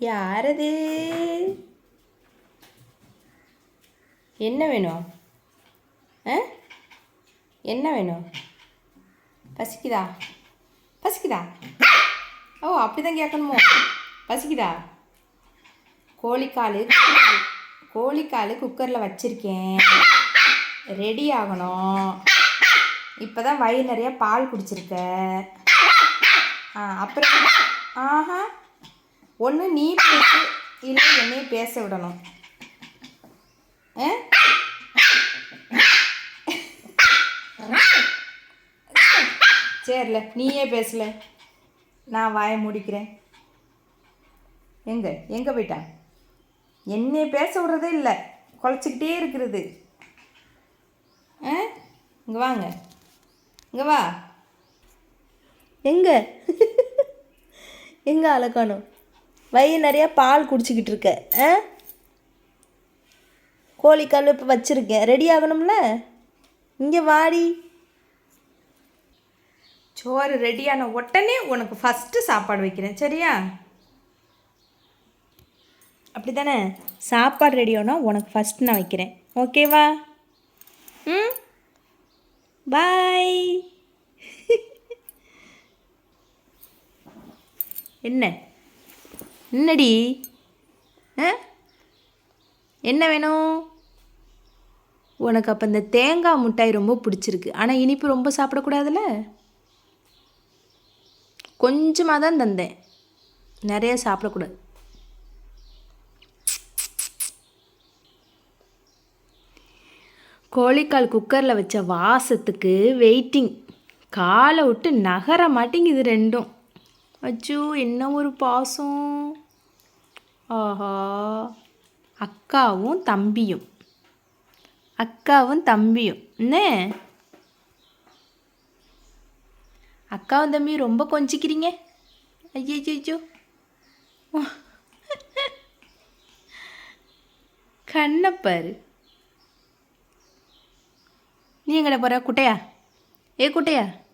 யாரது என்ன வேணும் ஆ என்ன வேணும் பசிக்குதா பசிக்குதா ஓ அப்படிதான் கேட்கணுமோ பசிக்குதா கோழிக்கால் கோழிக்கால் குக்கரில் வச்சுருக்கேன் ரெடி ஆகணும் இப்போ தான் வயிறு நிறைய பால் குடிச்சிருக்க ஆ அப்புறம் ஆஹா. ஒன்று நீ பேசு இல்லை என்னையும் பேச விடணும். ஆ சரில நீயே பேசல. நான் வாயை முடிக்கிறேன். எங்கே? எங்கே போயிட்டான் என்னைய பேச விடுறதே இல்லை. குலைச்சிக்கிட்டே இருக்கிறது. ஆ? இங்கே வாங்க. இங்கே வா. எங்கே? எங்கே அழகானோ? வயிறு நிறையா பால் குடிச்சிக்கிட்டு இருக்க ஆ? கோழிக்கால் இப்போ வச்சுருக்கேன். ரெடி ஆகணும்ல? இங்கே வாடி. சோறு ரெடியான உடனே உனக்கு ஃபஸ்ட்டு சாப்பாடு வைக்கிறேன் சரியா? அப்படி தானே சாப்பாடு ரெடி ஆனால் உனக்கு ஃபஸ்ட்டு நான் வைக்கிறேன். ஓகேவா ம்? பாய் என்ன? என்னடி? ஆ? என்ன வேணும்? உனக்கு அப்போ இந்த தேங்காய் மிட்டாய் ரொம்ப பிடிச்சிருக்கு. ஆனால் இனிப்பு ரொம்ப சாப்பிடக்கூடாதுல்ல? கொஞ்சமாக தான் தந்தேன். நிறைய சாப்பிடக்கூடாது. கோழிக்கால் குக்கரில் வச்ச வாசத்துக்கு வெயிட்டிங் காலை விட்டு நகர மாட்டேங்குது ரெண்டும். அச்சோ என்ன ஒரு பாசம்? ஆஹா. அக்காவும் தம்பியும். அக்காவும் தம்பியும். என்ன? அக்காவும் தம்பியும் ரொம்ப கொஞ்சிக்கிறீங்க? ஐயோ கண்ணப்பாரு நீ எங்கட போகிற குட்டையா? ஏ குட்டையா?